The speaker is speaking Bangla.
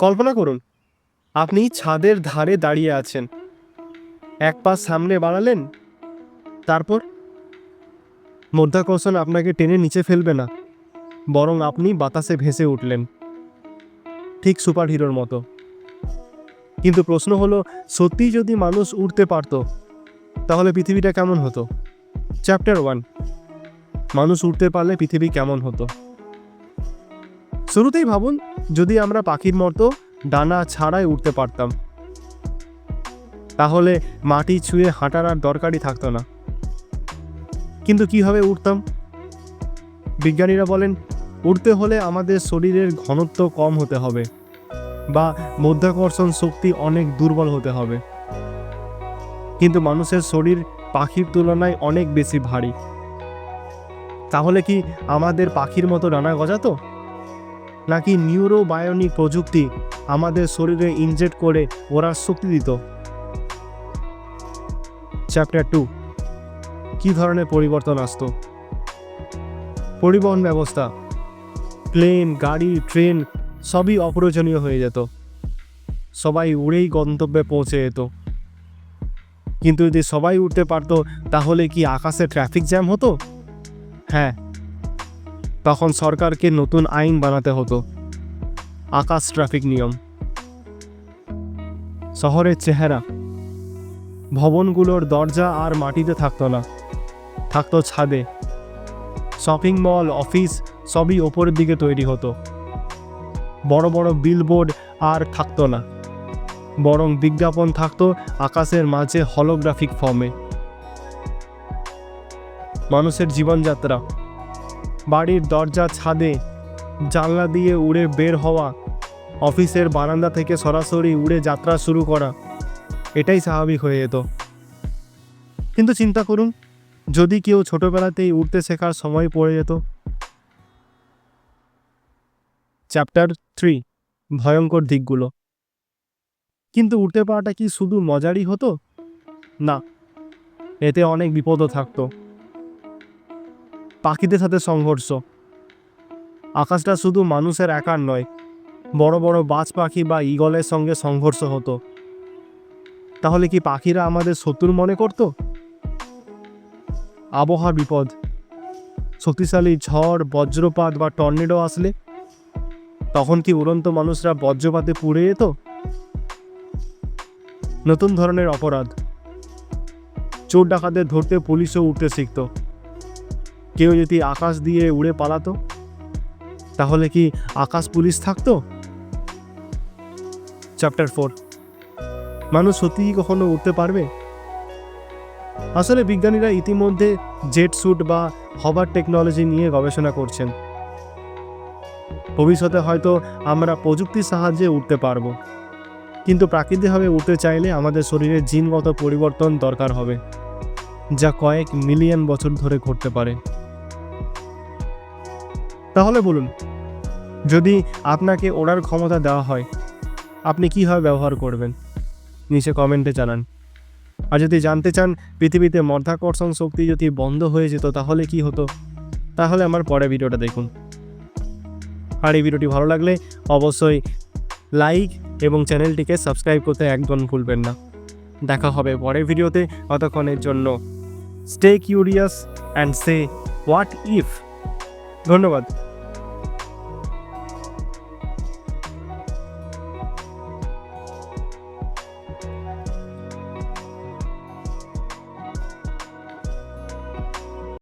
কল্পনা করুন, আপনি ছাদের ধারে দাঁড়িয়ে আছেন। এক পা সামনে বাড়ালেন, তারপর মধ্যাকর্ষণ আপনাকে টেনে নিচে ফেলবে না, বরং আপনি বাতাসে ভেসে উঠলেন, ঠিক সুপার হিরোর মতো। কিন্তু প্রশ্ন হলো, সত্যিই যদি মানুষ উঠতে পারত, তাহলে পৃথিবীটা কেমন হতো? চ্যাপ্টার ওয়ান মানুষ উঠতে পারলে পৃথিবী কেমন হতো? শুরুতেই ভাবুন যদি আমরা পাখির মতো ডানা ছাড়াই উঠতে পারতাম। তাহলে মাটি ছুঁয়ে হাঁটার আর দরকারই থাকতো না। কিন্তু কীভাবে উঠতাম? বিজ্ঞানীরা বলেন, উঠতে হলে আমাদের শরীরের ঘনত্ব কম হতে হবে বা মধ্যাকর্ষণ শক্তি অনেক দুর্বল হতে হবে। কিন্তু মানুষের শরীর পাখির তুলনায় অনেক বেশি ভারী। তাহলে কি আমাদের পাখির মতো ডানা গজাতো? নাকি নিউরো বায়োনিক প্রযুক্তি আমাদের শরীরে ইনজেক্ট করে ওরা শক্তি দিত? চ্যাপ্টার টু কী ধরনের পরিবর্তন আসতো? পরিবহন ব্যবস্থা প্লেন গাড়ি ট্রেন সবই অপ্রয়োজনীয় হয়ে যেত। সবাই উড়েই গন্তব্যে পৌঁছে যেত। কিন্তু যদি সবাই উঠতে পারতো, তাহলে কি আকাশে ট্রাফিক জ্যাম হতো? হ্যাঁ তখন সরকারকে নতুন আইন বানাতে হতো। আকাশ ট্রাফিক নিয়ম। শহরের চেহারা। ভবনগুলোর দরজা আর মাটিতে থাকতো না। থাকতো ছাদে। শপিং মল, অফিস সবই ওপরের দিকে তৈরি হতো। বড় বড় বিলবোর্ড আর থাকতো না। বরং বিজ্ঞাপন থাকতো আকাশের মাঝে হলোগ্রাফিক ফর্মে মানুষের জীবনযাত্রা। বাড়ির দরজা ছাদে, জানলা দিয়ে উড়ে বের হওয়া, অফিসের বারান্দা থেকে সরাসরি উড়ে যাত্রা শুরু করা, এটাই স্বাভাবিক হয়ে যেত। কিন্তু চিন্তা করুন, যদি কেউ ছোটবেলাতেই উঠতে শেখার সময় পড়ে যেত। চ্যাপ্টার থ্রি, ভয়ঙ্কর দিকগুলো। কিন্তু উঠতে পারাটা কি শুধু মজারই হতো? না, এতে অনেক বিপদও থাকতো। পাখিদের সাথে সংঘর্ষ। আকাশটা শুধু মানুষের একার নয়, বড় বড় বাজ পাখি বা ঈগলের সঙ্গে সংঘর্ষ হতো। তাহলে কি পাখিরা আমাদের শত্রু মনে করতো? আবহাওয়া বিপদ, শক্তিশালী ঝড়, বজ্রপাত বা টর্নেডো আসলে? তখন কি উড়ন্ত মানুষরা বজ্রপাতে পুড়ে যেত? নতুন ধরনের অপরাধ, চোর ডাকাতদের ধরতে পুলিশও উঠতে শিখত। কেউ যদি আকাশ দিয়ে উড়ে পালাতো, তাহলে কি আকাশ পুলিশ থাকতো? চ্যাপ্টার ফোর মানুষ সত্যিই কখনো উঠতে পারবে? আসলে বিজ্ঞানীরা ইতিমধ্যে জেট স্যুট বা হবার টেকনোলজি নিয়ে গবেষণা করছেন। ভবিষ্যতে হয়তো আমরা প্রযুক্তির সাহায্যে উঠতে পারব। কিন্তু প্রাকৃতিকভাবে উঠতে চাইলে আমাদের শরীরে জিনগত পরিবর্তন দরকার হবে, যা কয়েক মিলিয়ন বছর ধরে ঘটতে পারে। তাহলে বলুন, যদি আপনাকে ওড়ার ক্ষমতা দেওয়া হয়, আপনি কীভাবে ব্যবহার করবেন? নিচে কমেন্টে জানান। আর যদি জানতে চান পৃথিবীতে মধ্যাকর্ষণ শক্তি যদি বন্ধ হয়ে যেত, তাহলে কি হতো? তাহলে আমার পরে ভিডিওটা দেখুন। আর এই ভিডিওটি ভালো লাগলে অবশ্যই লাইক এবং চ্যানেলটিকে সাবস্ক্রাইব করতে একদম ভুলবেন না। দেখা হবে পরের ভিডিওতে। ততক্ষণের জন্য stay curious and say what if ধন্যবাদ।